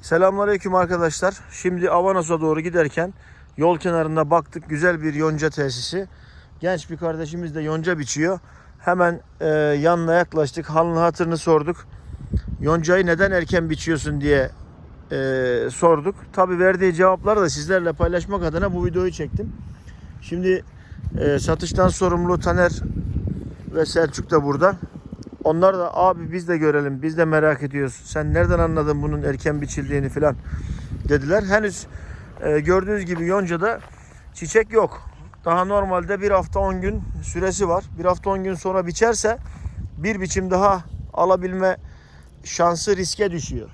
Selamünaleyküm arkadaşlar. Şimdi Avanos'a doğru giderken yol kenarında baktık güzel bir yonca tesisi. Genç bir kardeşimiz de yonca biçiyor. Hemen e, yanına yaklaştık. Halını hatırını sorduk. Yoncayı neden erken biçiyorsun diye e, sorduk. Tabi verdiği cevapları da sizlerle paylaşmak adına bu videoyu çektim. Şimdi e, satıştan sorumlu Taner ve Selçuk da burada. Onlar da abi biz de görelim, biz de merak ediyoruz. Sen nereden anladın bunun erken biçildiğini falan dediler. Henüz e, gördüğünüz gibi Yonca'da çiçek yok. Daha normalde bir hafta 10 gün süresi var. Bir hafta 10 gün sonra biçerse bir biçim daha alabilme şansı riske düşüyor.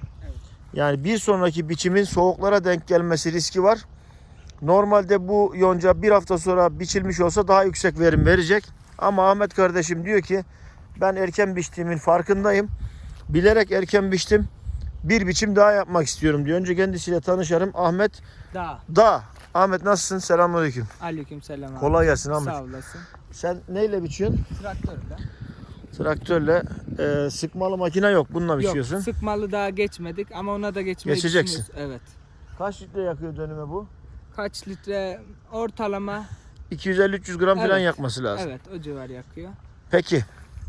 Yani bir sonraki biçimin soğuklara denk gelmesi riski var. Normalde bu yonca bir hafta sonra biçilmiş olsa daha yüksek verim verecek. Ama Ahmet kardeşim diyor ki ben erken biçtiğimin farkındayım. Bilerek erken biçtim. Bir biçim daha yapmak istiyorum diyor. Önce kendisiyle tanışalım. Ahmet Da. Da. Ahmet nasılsın? Selamünaleyküm. Aleyküm selam abi. Kolay gelsin Ahmet. Sağ olasın. Sen neyle biçiyorsun? Traktörle. Traktörle. e, sıkmalı makine yok. Bununla biçiyorsun. Yok sıkmalı daha geçmedik ama ona da geçmeyi Geçeceksin. düşünüyoruz. Evet. Kaç litre yakıyor dönüme bu? Kaç litre ortalama? 250-300 gram falan Evet. yakması lazım. Evet o civar yakıyor. Peki.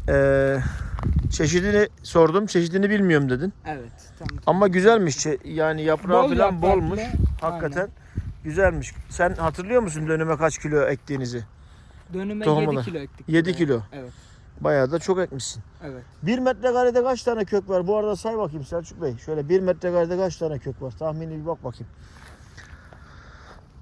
E, çeşidini sordum. Çeşidini bilmiyorum dedin. Evet. Tamam. Ama güzelmiş. Yani yaprağı Bol falan bolmuş. Hakikaten güzelmiş. Sen hatırlıyor musun dönüme kaç kilo ektiğinizi? Dönüme Tohumu 7 da. kilo ektik. 7 buraya. kilo. Evet. Bayağı da çok ekmişsin. Evet. 1 metrekarede kaç tane kök var? Bu arada say bakayım Selçuk Bey. Şöyle 1 metrekarede kaç tane kök var? Tahmini bir bak bakayım.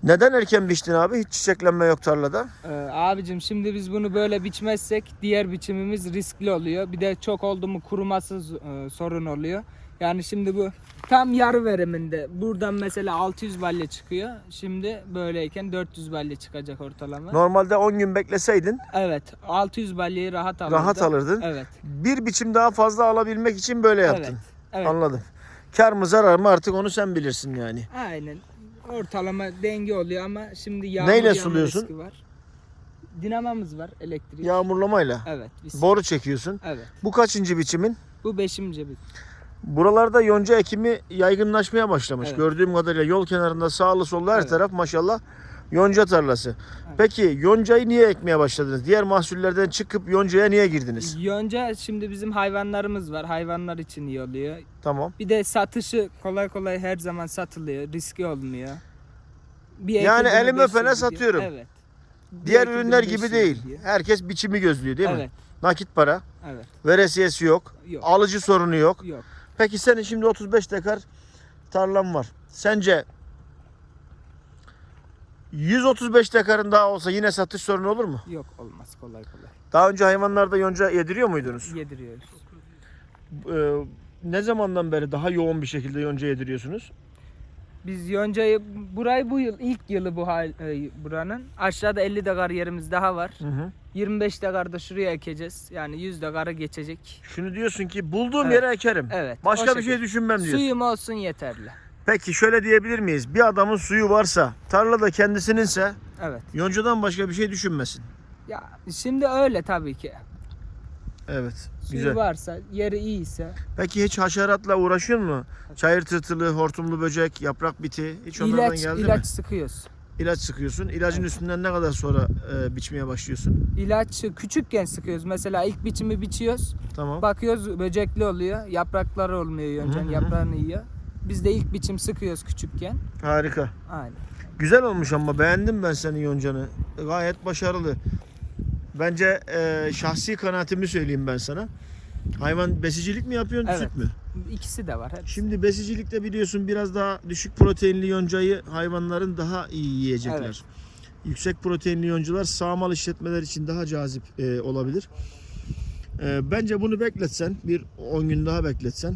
Neden erken biçtin abi? Hiç çiçeklenme yok tarlada. Ee, abicim şimdi biz bunu böyle biçmezsek diğer biçimimiz riskli oluyor. Bir de çok oldu mu kuruması e, sorun oluyor. Yani şimdi bu tam yarı veriminde. Buradan mesela 600 balya çıkıyor. Şimdi böyleyken 400 balya çıkacak ortalama. Normalde 10 gün bekleseydin Evet. 600 balyayı rahat alırdı. rahat alırdın. Evet. Bir biçim daha fazla alabilmek için böyle yaptın. Evet. Evet. Anladım. Kar mı zarar mı artık onu sen bilirsin yani. Aynen. Ortalama denge oluyor ama şimdi yağmur Neyle yağma suluyorsun? riski var. Dinamamız var elektrik. Yağmurlamayla. Evet. Biz, Boru çekiyorsun. evet. Bu kaçıncı biçimin? Bu beşinci bir. Buralarda yonca ekimi yaygınlaşmaya başlamış. Evet. Gördüğüm kadarıyla yol kenarında sağlı sollu her Evet. taraf maşallah yonca tarlası. Peki yoncayı niye ekmeye başladınız? Diğer mahsullerden çıkıp yoncaya niye girdiniz? Yonca şimdi bizim hayvanlarımız var. Hayvanlar için iyi oluyor. Tamam. Bir de satışı kolay kolay her zaman satılıyor. Riski olmuyor. Bir Yani elim öpene satıyorum. Evet. Bir Diğer ekibini ürünler gibi değil. gidiyor. Herkes biçimi gözlüyor değil mi? Evet. Nakit para, Evet. veresiyesi yok, Yok. alıcı sorunu yok. Yok. Peki senin şimdi 35 dekar tarlan var. Sence 135 dekarın daha olsa yine satış sorunu olur mu? Yok olmaz kolay kolay. Daha önce hayvanlarda yonca yediriyor muydunuz? Yediriyoruz. Ee, ne zamandan beri daha yoğun bir şekilde yonca yediriyorsunuz? Biz yoncayı burayı bu yıl ilk yılı bu hal, e, buranın. Aşağıda 50 dekar yerimiz daha var. Hı hı. 25 dekar da şuraya ekeceğiz. Yani 100 dekarı geçecek. Şunu diyorsun ki bulduğum Evet. yere ekerim. Evet. Başka bir şey şekilde. düşünmem diyorsun. Suyum olsun yeterli. Peki şöyle diyebilir miyiz? Bir adamın suyu varsa, tarlada kendisininse Evet. yoncadan başka bir şey düşünmesin. Ya şimdi öyle tabii ki. Evet. Suyu Güzel. varsa, yeri iyiyse Peki hiç haşeratla uğraşıyor mu? Çayır tırtılı, hortumlu böcek, yaprak biti hiç onlardan ilaç geldi ilaç mi? sıkıyoruz. İlaç sıkıyorsun. İlacın Evet. üstünden ne kadar sonra e, biçmeye başlıyorsun? İlaç küçükken sıkıyoruz. Mesela ilk biçimi biçiyoruz. Tamam. Bakıyoruz böcekli oluyor. Yaprakları olmuyor yoncanın hı hı. yaprağını yiyor. Biz de ilk biçim sıkıyoruz küçükken. Harika. Aynen. Güzel olmuş ama beğendim ben senin yoncanı. Gayet başarılı. Bence e, şahsi kanaatimi söyleyeyim ben sana. Hayvan besicilik mi yapıyorsun, Evet. süt mü? İkisi de var. Hepsi. Şimdi besicilikte biliyorsun biraz daha düşük proteinli yoncayı hayvanların daha iyi yiyecekler. Evet. Yüksek proteinli yoncular sağmal işletmeler için daha cazip e, olabilir. E, bence bunu bekletsen, bir 10 gün daha bekletsen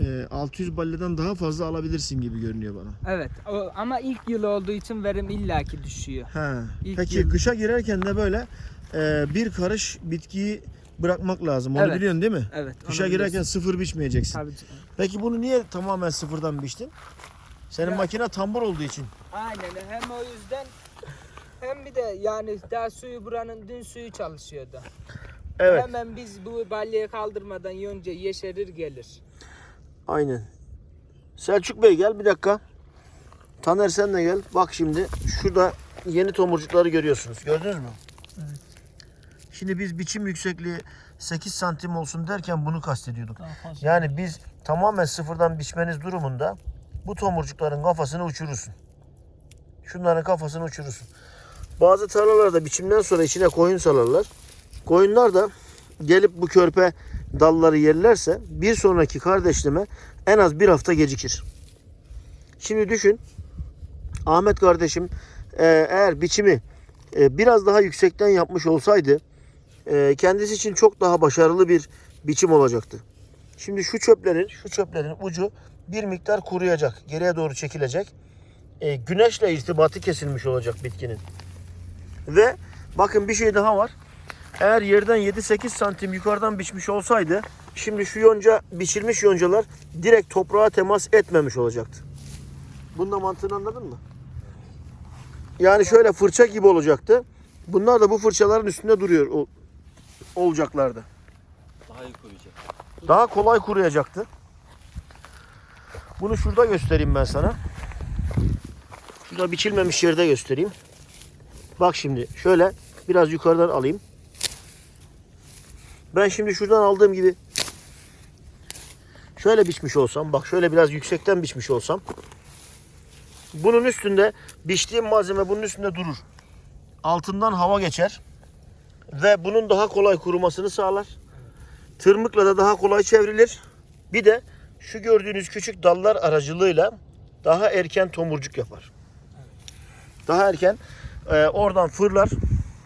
e, 600 balleden daha fazla alabilirsin gibi görünüyor bana. Evet. O, ama ilk yıl olduğu için verim illaki düşüyor. He. İlk Peki yıl- kışa girerken de böyle e, bir karış bitkiyi bırakmak lazım. Onu Evet. biliyorsun değil mi? Evet. Kışa girerken biliyorsun. sıfır biçmeyeceksin. Tabii canım. Peki bunu niye tamamen sıfırdan biçtin? Senin Ya- makine tambur olduğu için. Aynen hem o yüzden hem bir de yani daha suyu buranın dün suyu çalışıyordu. Evet. Hemen biz bu balyayı kaldırmadan yonca yeşerir gelir. Aynen. Selçuk Bey gel bir dakika. Taner sen de gel. Bak şimdi şurada yeni tomurcukları görüyorsunuz. Gördünüz mü? Evet. Şimdi biz biçim yüksekliği 8 santim olsun derken bunu kastediyorduk. Yani biz tamamen sıfırdan biçmeniz durumunda bu tomurcukların kafasını uçurursun. Şunların kafasını uçurursun. Bazı tarlalarda biçimden sonra içine koyun salarlar. Koyunlar da gelip bu körpe dalları yerlerse bir sonraki kardeşleme en az bir hafta gecikir. Şimdi düşün. Ahmet kardeşim e, eğer biçimi e, biraz daha yüksekten yapmış olsaydı e, kendisi için çok daha başarılı bir biçim olacaktı. Şimdi şu çöplerin, şu çöplerin ucu bir miktar kuruyacak. Geriye doğru çekilecek. E, güneşle irtibatı kesilmiş olacak bitkinin. Ve bakın bir şey daha var. Eğer yerden 7-8 santim yukarıdan biçmiş olsaydı şimdi şu yonca biçilmiş yoncalar direkt toprağa temas etmemiş olacaktı. Bunun da mantığını anladın mı? Yani şöyle fırça gibi olacaktı. Bunlar da bu fırçaların üstünde duruyor ol- olacaklardı. Daha iyi koruyacak. Daha kolay kuruyacaktı. Bunu şurada göstereyim ben sana. Şurada biçilmemiş yerde göstereyim. Bak şimdi şöyle biraz yukarıdan alayım. Ben şimdi şuradan aldığım gibi şöyle biçmiş olsam, bak şöyle biraz yüksekten biçmiş olsam bunun üstünde biçtiğim malzeme bunun üstünde durur. Altından hava geçer ve bunun daha kolay kurumasını sağlar. Tırmıkla da daha kolay çevrilir. Bir de şu gördüğünüz küçük dallar aracılığıyla daha erken tomurcuk yapar. Daha erken e, oradan fırlar,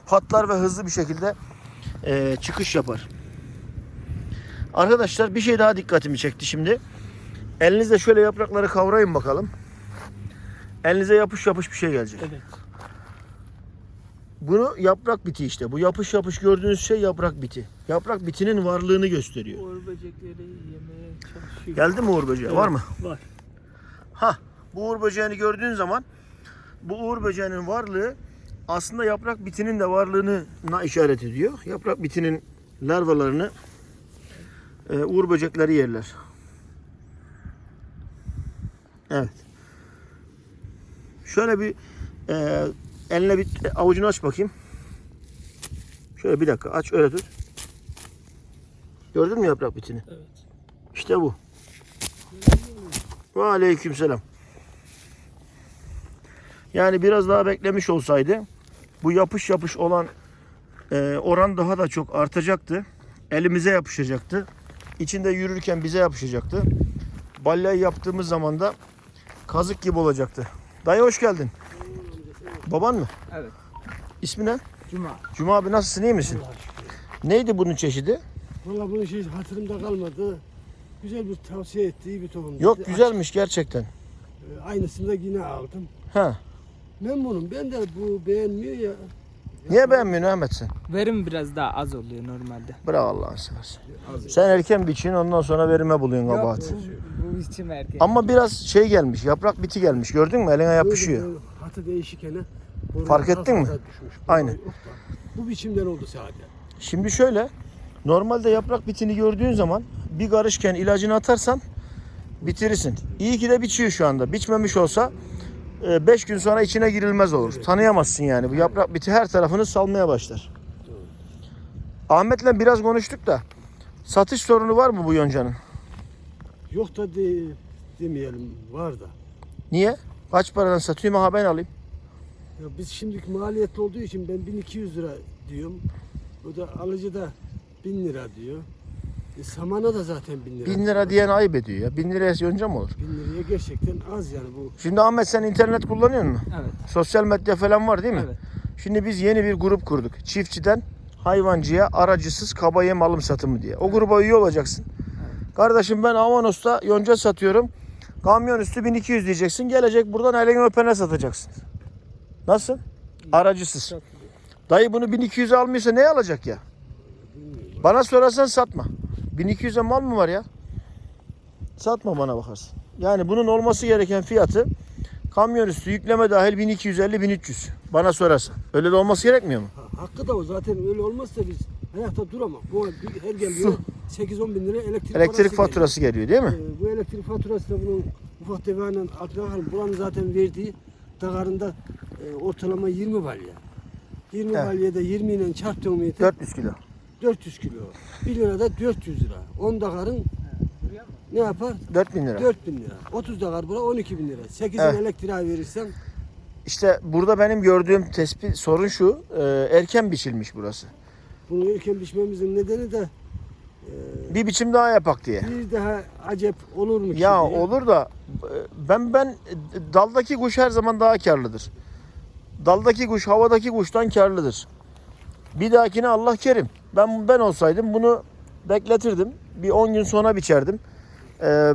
patlar ve hızlı bir şekilde e, çıkış yapar. Arkadaşlar bir şey daha dikkatimi çekti şimdi. Elinizle şöyle yaprakları kavrayın bakalım. Elinize yapış yapış bir şey gelecek. Evet. Bunu yaprak biti işte. Bu yapış yapış gördüğünüz şey yaprak biti. Yaprak bitinin varlığını gösteriyor. Uğur böcekleri yemeye çalışıyor. Geldi mi uğur böceği? Var mı? Var. Ha, bu uğur böceğini gördüğün zaman bu uğur böceğinin varlığı aslında yaprak bitinin de varlığına işaret ediyor. Yaprak bitinin larvalarını e, uğur böcekleri yerler. Evet. Şöyle bir e, eline bir avucunu aç bakayım. Şöyle bir dakika aç öyle tut. Gördün mü yaprak bitini? Evet. İşte bu. Ve aleykümselam. Yani biraz daha beklemiş olsaydı bu yapış yapış olan e, oran daha da çok artacaktı. Elimize yapışacaktı. İçinde yürürken bize yapışacaktı. Balyayı yaptığımız zaman da kazık gibi olacaktı. Dayı hoş geldin. Baban mı? Evet. İsmi ne? Cuma. Cuma abi nasılsın iyi misin? Neydi bunun çeşidi? Valla bunun şey hatırımda kalmadı. Güzel bir tavsiye etti, iyi bir tohum. Yok dedi. güzelmiş gerçekten. Aynısını da yine aldım. Ha. Memnunum. Ben de bu beğenmiyor ya. Niye beğenmiyorsun Ahmet sen? Verim biraz daha az oluyor normalde. Bravo Allah'ını seversen. Sen erken biçin ondan sonra verime buluyorsun Yok, kabahat. bu, bu biçim erken. Ama biraz şey gelmiş, yaprak biti gelmiş. Gördün mü? Eline yapışıyor. Böyle, Hatı değişikene. oraya Fark daha ettin mi? fazla düşmüş. Aynen. Yok da, Bu biçimden oldu sadece. Şimdi şöyle, normalde yaprak bitini gördüğün zaman bir karışken ilacını atarsan bitirirsin. İyi ki de biçiyor şu anda. Biçmemiş olsa 5 gün sonra içine girilmez olur. Tanıyamazsın yani. Bu yaprak biti her tarafını salmaya başlar. Ahmet'le biraz konuştuk da satış sorunu var mı bu yoncanın? Yok da de, demeyelim. Var da. Niye? Kaç paradan satıyorum? Aha ben alayım. Ya biz şimdiki maliyetli olduğu için ben 1200 lira diyorum. O da alıcı da 1000 lira diyor. E, samana da zaten 1000 lira. 1000 lira diyen ayıp ediyor ya. 1000 liraya yonca mı olur? 1000 liraya gerçekten az yani bu. Şimdi Ahmet sen internet kullanıyor musun? Evet. Sosyal medya falan var değil mi? Evet. Şimdi biz yeni bir grup kurduk. Çiftçiden hayvancıya aracısız kaba yem alım satımı diye. O gruba üye olacaksın. Kardeşim ben Avanos'ta yonca satıyorum. Kamyon üstü 1200 diyeceksin. Gelecek buradan elini öpene satacaksın. Nasıl? Aracısız. Dayı bunu 1200 almıyorsa ne alacak ya? Bana sorarsan satma. 1200'e mal mı var ya? Satma bana bakarsın. Yani bunun olması gereken fiyatı kamyon üstü yükleme dahil 1250-1300. Bana sorarsan. Öyle de olması gerekmiyor mu? Ha, hakkı da o zaten öyle olmazsa biz ayakta duramam. Bu her geliyor 8-10 bin lira elektrik, Elektrik faturası geliyor değil mi? geliyor. Ee, bu elektrik faturası da bunun ufak devenin altına. Buranın zaten verdiği dagarında e, ortalama 20 balya. 20 Evet. balyada 20 ile çarptığım metre 400 kilo. 400 kilo. 1 lira da 400 lira. 10 dagarın ne yapar? 4000 lira. 4000 lira. 30 dakar bura 12 bin lira. 8'in Evet. elektriği verirsen İşte burada benim gördüğüm tespit sorun şu. e, erken biçilmiş burası. bunu erken biçmemizin nedeni de e, Bir biçim daha yapak diye. bir daha acep olur mu ki Ya diye. olur da e, ben ben daldaki kuş her zaman daha karlıdır. Daldaki kuş havadaki kuştan karlıdır. Bir dahakine Allah kerim. Ben ben olsaydım bunu bekletirdim. Bir 10 gün sonra biçerdim. Ee,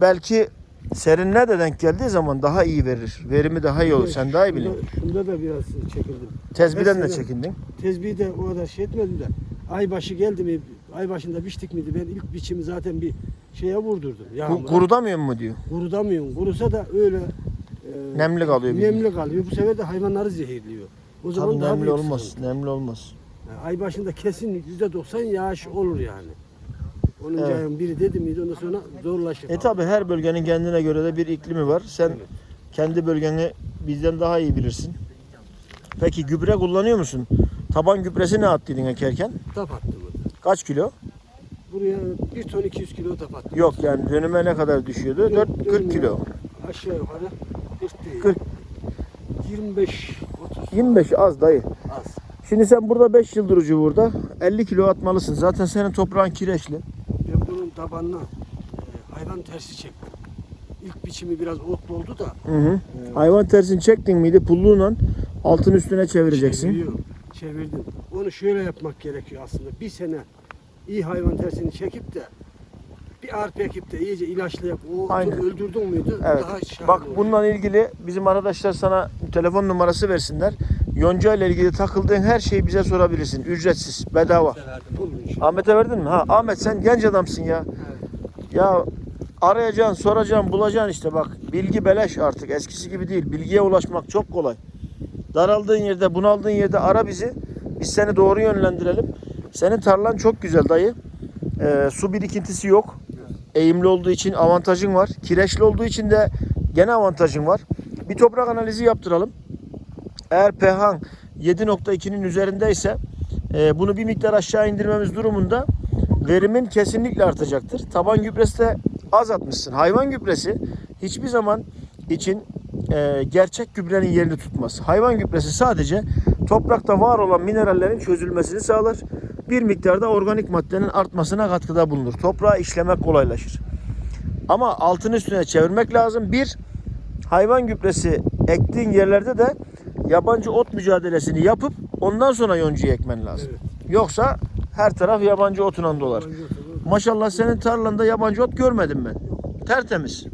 belki serinle de denk geldiği zaman daha iyi verir. Verimi daha iyi olur. Sen daha iyi Şunda- biliyorsun. Şunda da biraz çekildim. Tezbiden de çekindin. Tezbihi de o kadar şey etmedim de ay başı geldi mi ay başında biçtik miydi ben ilk biçimi zaten bir şeye vurdurdum. Yağmura. kurudamıyor mu diyor. Kurudamıyorsun. Kurusa da öyle e, Nemli kalıyor Nemli kalıyor. Bu sefer de hayvanları zehirliyor. O zaman Tabii daha nemli büyük olmaz. sıkıntı. Nemli olmaz. Yani ay başında kesin %90 yağış olur yani. Onun Evet. ayın biri dedi miydi ondan sonra zorlaşır. E tabi her bölgenin kendine göre de bir iklimi var. Sen Evet. kendi bölgeni bizden daha iyi bilirsin. Peki gübre kullanıyor musun? Taban gübresi ne attıydın ekerken? Tap attı burada. Kaç kilo? Buraya 1 ton 200 kilo tap attı. Yok yani dönüme ne kadar düşüyordu? 4 40 Dönüme kilo. Aşağı yukarı 40 değil. 40. 25 30 25 az dayı. az. Şimdi sen burada 5 yıl durucu burada 50 kilo atmalısın. Zaten senin toprağın kireçli. Ben bunun tabanına e, hayvan tersi çektim. İlk biçimi biraz otlu oldu da Hı hı. Hayvan tersini çektin miydi pulluğunla altın üstüne çevireceksin. çeviriyorum, çevirdim. Onu şöyle yapmak gerekiyor aslında. Bir sene iyi hayvan tersini çekip de bir arpa ekip de iyice ilaçlayıp o Aynen. öldürdün müydü Evet. daha Bak bununla ilgili bizim arkadaşlar sana telefon numarası versinler. Yonca ile ilgili takıldığın her şeyi bize sorabilirsin. Ücretsiz, bedava. Ahmet'e verdin mi? Ha Ahmet sen genç adamsın ya. Ya arayacaksın, soracaksın, bulacaksın işte bak. Bilgi beleş artık. Eskisi gibi değil. Bilgiye ulaşmak çok kolay. Daraldığın yerde, bunaldığın yerde ara bizi. Biz seni doğru yönlendirelim. Senin tarlan çok güzel dayı. Ee, su birikintisi yok. Eğimli olduğu için avantajın var. Kireçli olduğu için de gene avantajın var. Bir toprak analizi yaptıralım. Eğer pH 7.2'nin üzerindeyse e, bunu bir miktar aşağı indirmemiz durumunda verimin kesinlikle artacaktır. Taban gübresi de az atmışsın. Hayvan gübresi hiçbir zaman için e, gerçek gübrenin yerini tutmaz. Hayvan gübresi sadece toprakta var olan minerallerin çözülmesini sağlar. Bir miktarda organik maddenin artmasına katkıda bulunur. Toprağı işlemek kolaylaşır. Ama altın üstüne çevirmek lazım. Bir, hayvan gübresi ektiğin yerlerde de yabancı ot mücadelesini yapıp ondan sonra yoncuyu ekmen lazım. Evet. Yoksa her taraf yabancı otuna dolar. Yabancı otu- Maşallah senin tarlanda yabancı ot görmedim ben. Tertemiz.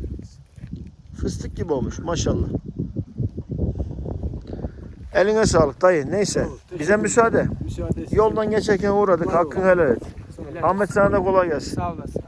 Fıstık gibi olmuş maşallah. Eline sağlık dayı. Neyse. Teşekkür Bize müsaade. Müsaade Yoldan geçerken uğradık. Var Hakkını helal et. Ahmet sana da kolay gelsin. Sağ olasın.